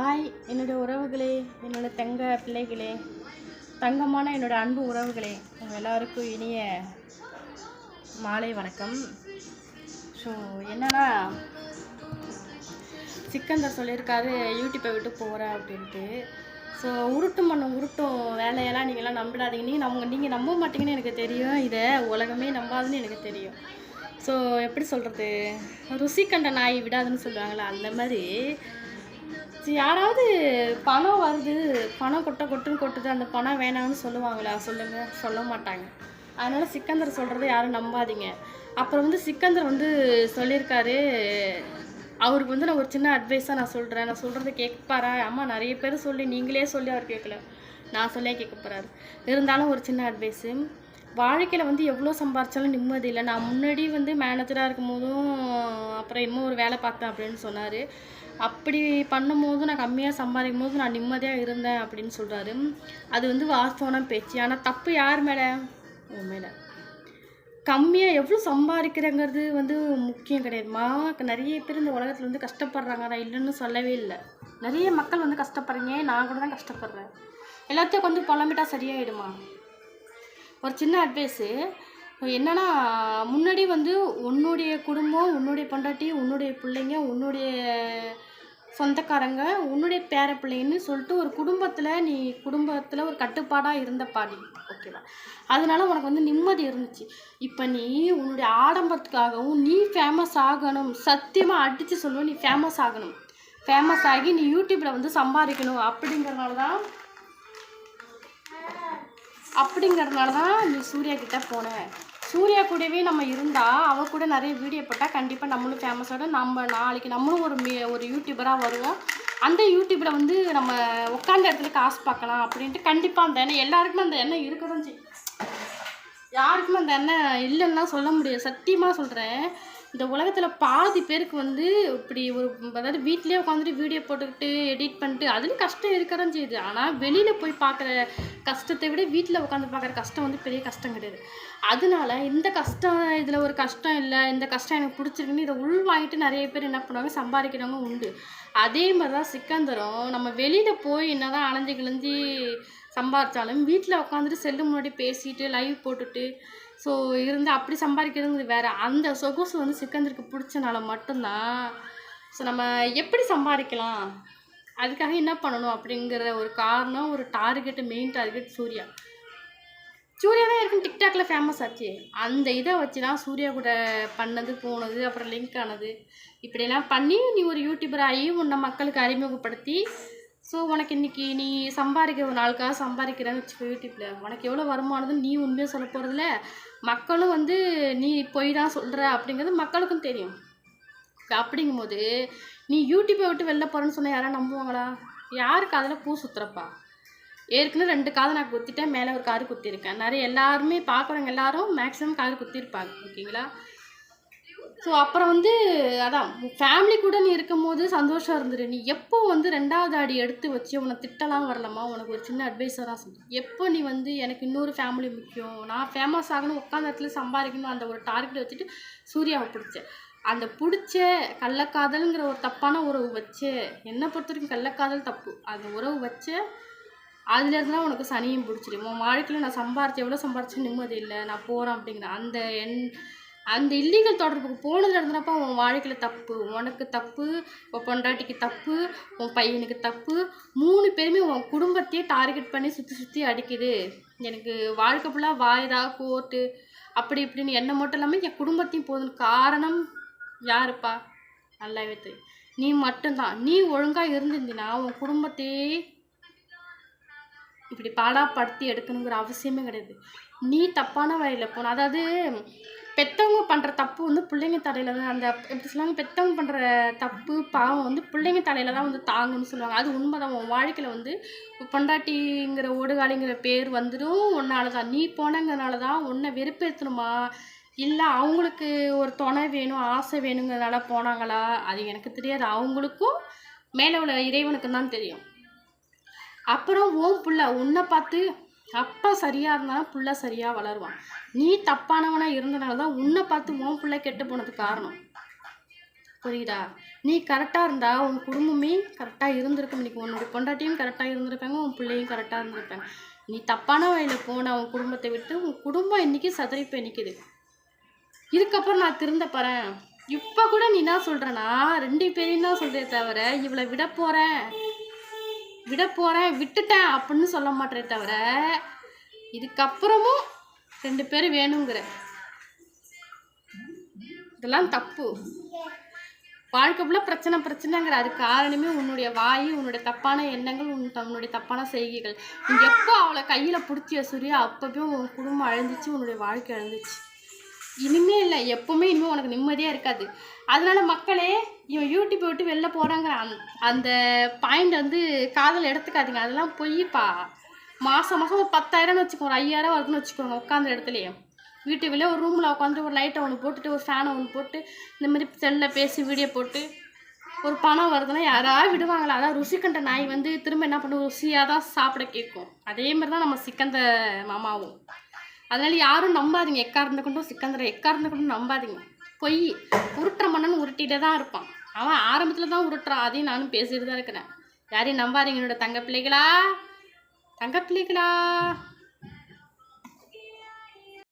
Hi என்னுடைய உறவுகளே என்னோட தங்க பிள்ளைகளே தங்கமான என்னோடய அன்பு உறவுகளே உங்கள் எல்லாருக்கும் இனிய மாலை வணக்கம். ஸோ என்னன்னா சிக்கந்தர் சொல்லியிருக்காரு யூடியூப்பை விட்டு போகிறேன் அப்படின்ட்டு. ஸோ உருட்டும் பண்ணும் உருட்டும் வேலையெல்லாம் நீங்களாம் நம்பிடாதீங்க. நீங்கள் நம்ம நீங்கள் நம்ப மாட்டீங்கன்னு எனக்கு தெரியும். இதை உலகமே நம்பாதுன்னு எனக்கு தெரியும். ஸோ எப்படி சொல்கிறது ருசி கண்ட நாய் விடாதுன்னு சொல்லுவாங்களா அந்த மாதிரி யாராவது பணம் வருது பணம் கொட்ட கொட்டுன்னு கொட்டுது அந்த பணம் வேணாம்னு சொல்லுவாங்களா? சொல்லுங்கள் சொல்ல மாட்டாங்க. அதனால் சிக்கந்தர் சொல்கிறத யாரும் நம்பாதீங்க. அப்புறம் வந்து சிக்கந்தர் வந்து சொல்லியிருக்காரு அவருக்கு வந்து நான் ஒரு சின்ன அட்வைஸாக நான் சொல்கிறேன் நான் சொல்கிறத கேட்பாரா? அம்மா நிறைய பேர் சொல்லி நீங்களே சொல்லி அவர் கேட்கல. நான் சொல்லியே கேட்க போகிறாரு இருந்தாலும் ஒரு சின்ன அட்வைஸு வாழ்க்கையில் வந்து எவ்வளோ சம்பாரிச்சாலும் நிம்மதி இல்லை. நான் முன்னாடி வந்து மேனேஜராக இருக்கும் போதும் அப்புறம் இன்னும் ஒரு வேலை பார்த்தேன் அப்படின்னு சொன்னார். அப்படி பண்ணும்போது நான் கம்மியாக சம்பாதிக்கும் போது நான் நிம்மதியாக இருந்தேன் அப்படின்னு சொல்கிறாரு அது வந்து வாஸ்தவன பேச்சு. ஆனால் தப்பு யார் மேலே? உன் மேலே. கம்மியாக எவ்வளோ சம்பாதிக்கிறேங்கிறது வந்து முக்கியம் கிடையாதுமா நிறைய பேர் இந்த உலகத்தில் வந்து கஷ்டப்படுறாங்க. நான் இல்லைன்னு சொல்லவே இல்லை. நிறைய மக்கள் வந்து கஷ்டப்படுறீங்க. நான் கூட தான் கஷ்டப்படுறேன். எல்லாத்தையும் கொஞ்சம் புலம்பிட்டா சரியாயிடுமா? ஒரு சின்ன அட்வைஸு என்னன்னா முன்னாடி வந்து உன்னுடைய குடும்பம் உன்னுடைய பொண்டாட்டி உன்னுடைய பிள்ளைங்க உன்னுடைய சொந்தக்காரங்க உன்னுடைய பேர பிள்ளைன்னு சொல்லிட்டு ஒரு குடும்பத்தில் நீ குடும்பத்தில் ஒரு கட்டுப்பாடாக இருந்த பாடி ஓகேவா அதனால உனக்கு வந்து நிம்மதி இருந்துச்சு. இப்போ நீ உன்னுடைய ஆடம்பரத்துக்காகவும் நீ ஃபேமஸ் ஆகணும். சத்தியமாக அடித்து சொல்லுவேன் நீ ஃபேமஸ் ஆகணும். ஃபேமஸ் ஆகி நீ யூடியூப்பில் வந்து சம்பாதிக்கணும். அப்படிங்கிறனால தான் அப்படிங்கிறதுனால தான் நீ சூர்யா கிட்டே போனேன் சூர்யா கூடவே நம்ம இருந்தால் அவள் கூட நிறைய வீடியோ போட்டால் கண்டிப்பாக நம்மளும் ஃபேமஸோட நம்ம நாளைக்கு நம்மளும் ஒரு மீ ஒரு யூடியூபராக வருவோம். அந்த யூடியூப்பில் வந்து நம்ம உட்காந்த இடத்துல காசு பார்க்கலாம் அப்படின்ட்டு கண்டிப்பாக அந்த எண்ணெய் எல்லாருக்குமே அந்த எண்ணெய் இருக்க தான் செய்யும். யாருக்குமே அந்த எண்ணெய் இல்லைன்னா சொல்ல முடியாது. சத்தியமாக சொல்கிறேன் இந்த உலகத்தில் பாதி பேருக்கு வந்து இப்படி ஒரு அதாவது வீட்லேயே உட்காந்துட்டு வீடியோ போட்டுக்கிட்டு எடிட் பண்ணிட்டு அதுலேயும் கஷ்டம் இருக்க தான் செய்யுது. ஆனால் வெளியில் போய் பார்க்குற கஷ்டத்தை விட வீட்டில் உட்காந்து பார்க்குற கஷ்டம் வந்து பெரிய கஷ்டம் கிடையாது. அதனால இந்த கஷ்டம் இதில் ஒரு கஷ்டம் இல்லை இந்த கஷ்டம் எனக்கு பிடிச்சிருக்குன்னு இதை உள்வாங்கிட்டு நிறைய பேர் என்ன பண்ணுவாங்க சம்பாதிக்கிறவங்க உண்டு. அதே மாதிரி தான் சிக்கந்தரம். நம்ம வெளியில் போய் என்ன தான் அலைஞ்சு கிழிஞ்சி சம்பாதிச்சாலும் வீட்டில் உட்காந்துட்டு செல்லு முன்னாடி பேசிட்டு லைவ் போட்டுட்டு ஸோ இருந்து அப்படி சம்பாதிக்கிறது வேறு. அந்த சொகுசு வந்து சிக்கந்தருக்கு பிடிச்சனால மட்டும்தான். ஸோ நம்ம எப்படி சம்பாதிக்கலாம்? அதுக்காக என்ன பண்ணணும் அப்படிங்கிற ஒரு காரணம் ஒரு target main target Surya. Surya தான் இருக்கும் டிக்டாக்ல ஃபேமஸ் ஆச்சு. அந்த இதை வச்சு தான் சூர்யா கூட பண்ணது போனது அப்புறம் லிங்க் ஆனது. இப்படியெல்லாம் பண்ணி நீ ஒரு யூடியூபர் ஆகி உன்னை மக்களுக்கு அறிமுகப்படுத்தி ஸோ உனக்கு இன்னைக்கு நீ சம்பாதிக்க ஒரு நாளுக்காக சம்பாதிக்கிறேன்னு வச்சுக்கோ யூடியூப்பில் உனக்கு எவ்வளோ வருமானதுன்னு நீ உண்மையாக சொல்ல போகிறதில்ல மக்களும் வந்து நீ போய் தான் சொல்கிற அப்படிங்கிறது மக்களுக்கும் தெரியும். அப்படிங்கும்போது நீ யூடியூப்பை விட்டு வெளில போகிறேன்னு சொன்னால் யாராவது நம்புவாங்களா? யாருக்கு அதில் பூ சுற்றுறப்பா ஏற்கனவே ரெண்டு காதை நான் குத்திட்டேன் மேலே ஒரு காது குத்திருக்கேன் நிறைய எல்லாருமே பார்க்குறவங்க எல்லாரும் மேக்ஸிமம் காது குத்திருப்பாங்க ஓகேங்களா? ஸோ அப்புறம் வந்து அதான் ஃபேமிலி கூட நீ இருக்கும்போது சந்தோஷம் இருந்துரு. நீ எப்போ வந்து ரெண்டாவது அடி எடுத்து வச்சு உன்னை திட்டலாம் வரலாமா உனக்கு ஒரு சின்ன அட்வைஸராக சொல்லு எப்போ நீ வந்து எனக்கு இன்னொரு ஃபேமிலி முக்கியம்? நான் ஃபேமஸ் ஆகணும் உட்காந்த இடத்துல சம்பாதிக்கணும் அந்த ஒரு டார்கெட் வச்சுட்டு சூர்யாவை பிடிச்சேன். அந்த பிடிச்ச கள்ளக்காதல்ங்கிற ஒரு தப்பான உறவு வச்சு என்னை பொறுத்த வரைக்கும் கள்ளக்காதல் தப்பு. அந்த உறவு வச்ச அதுலேருந்து தான் உனக்கு சனியும் பிடிச்சிடும் உன் வாழ்க்கையில் நான் சம்பாரிச்சு எவ்வளோ சம்பாரிச்சு நிம்மதி இல்லை. நான் போகிறேன் அப்படிங்கிற அந்த என் அந்த இல்லீகல் தொடர்புக்கு போனது இருந்தப்போ உன் வாழ்க்கையில் தப்பு உனக்கு தப்பு உன் பொண்டாட்டிக்கு தப்பு உன் பையனுக்கு தப்பு மூணு பேருமே உன் குடும்பத்தையே டார்கெட் பண்ணி சுற்றி சுற்றி அடிக்குது. எனக்கு வாழ்க்கை ஃபுல்லாக வாய்தா கோர்ட்டு அப்படி இப்படின்னு என்ன மட்டும் இல்லாமல் என் குடும்பத்தையும் போதும் காரணம் யாருப்பா? நல்லாவே தெரியும். நீ மட்டும்தான். நீ ஒழுங்காக இருந்திருந்தீன்னா உன் குடும்பத்தையே இப்படி பாடாப்படுத்தி எடுக்கணுங்கிற அவசியமே கிடையாது. நீ தப்பான வழியில் போன அதாவது பெற்றவங்க பண்ணுற தப்பு வந்து பிள்ளைங்க தலையில் தான். அந்த எப்படி சொல்லுவாங்க பெற்றவங்க பண்ணுற தப்பு பாவம் வந்து பிள்ளைங்க தலையில் தான் வந்து தாங்குன்னு சொல்லுவாங்க. அது உண்மைதான். உன் வாழ்க்கையில் வந்து பொண்டாட்டிங்கிற ஓடுகாலிங்கிற பேர் வந்துடும் உன்னால தான் நீ போனங்கிறனால தான் உன்னை வெறுப்பேற்றணுமா இல்லை அவங்களுக்கு ஒரு துணை வேணும் ஆசை வேணுங்கிறனால போனாங்களா? அது எனக்கு தெரியாது. அவங்களுக்கும் மேலே உள்ள இறைவனுக்கு தான் தெரியும். அப்புறம் ஓம் புள்ள உன்னை பார்த்து அப்பா சரியாக இருந்தாலும் புள்ள சரியாக வளருவான். நீ தப்பானவனாக இருந்தனால தான் உன்னை பார்த்து உன் பிள்ளை கெட்டு போனதுக்கு காரணம். புரியுதா? நீ கரெக்டாக இருந்தா உன் குடும்பமே கரெக்டாக இருந்திருக்கும். இன்னைக்கு உன்னோட பொண்டாட்டியும் கரெக்டாக இருந்திருப்பாங்க உன் பிள்ளையும் கரெக்டாக இருந்திருப்பாங்க நீ தப்பான வழியில் போன உன் குடும்பத்தை விட்டு உன் குடும்பம் இன்னைக்கு சதறி நிற்கிது இதுக்கப்புறம் நான் திருந்த போகிறேன் இப்போ கூட நீ என்ன சொல்கிறேன்னா ரெண்டு பேரையும் தான் சொல்கிறே தவிர இவளை விட போகிறேன் விட போகிறேன் விட்டுட்டேன் அப்படின்னு சொல்ல மாட்டே தவிர இதுக்கப்புறமும் ரெண்டு பேர் வேணுங்கிற. இதெல்லாம் தப்பு. வாழ்க்கை ஃபுல்லாக பிரச்சனை பிரச்சனைங்கிற அது காரணமே உன்னுடைய வாய் உன்னுடைய தப்பான எண்ணங்கள் உன் உன்னுடைய தப்பான செய்கைகள். நீ எப்போ அவளை கையில் பிடிச்சிய சூர்யா அப்பவே உன் குடும்பம் அழிஞ்சிச்சு உன்னுடைய வாழ்க்கை அழிஞ்சிச்சு. இனிமே இல்லை எப்பவுமே இனிமேல் உனக்கு நிம்மதியாக இருக்காது. அதனால மக்களே இவன் யூடியூப் விட்டு வெளில போகிறாங்க அந்த பாயிண்ட் வந்து காதல் எடுத்துக்காதீங்க. அதெல்லாம் பொய்ப்பா. மாதம் மாதம் ஒரு பத்தாயிரம்னு வச்சுக்கோங்க ஒரு ஐயாயிரம் வருதுன்னு வச்சுக்கோங்க உட்காந்த இடத்துலையே. வீட்டுக்குள்ளே ஒரு ரூமில் உட்காந்து ஒரு லைட்டை ஒன்று போட்டுட்டு ஒரு ஃபேனை ஒன்று போட்டு இந்த மாதிரி செல்லில் பேசி வீடியோ போட்டு ஒரு பணம் வருதுன்னா யாராவது விடுவாங்களா? அதான் ருசி கண்ட நாய் வந்து திரும்ப என்ன பண்ணும்? ருசியாக தான் சாப்பிட கேட்கும். அதே மாதிரி தான் நம்ம சிக்கந்த மாமாவும். அதனால யாரும் நம்பாதீங்க. எக்கா கொண்டும் சிக்கந்தரை எக்கா இருந்த கொண்டும் நம்பாதீங்க. பொய். உருட்டுற மன்னன் உருட்டிகிட்டே தான் இருப்பான். அவன் ஆரம்பத்தில் தான் உருட்டுறான். அதையும் நானும் பேசிட்டு தான் இருக்கிறேன். யாரையும் நம்பாதீங்க என்னோட தங்க பிள்ளைகளா தங்க பிள்ளைகளா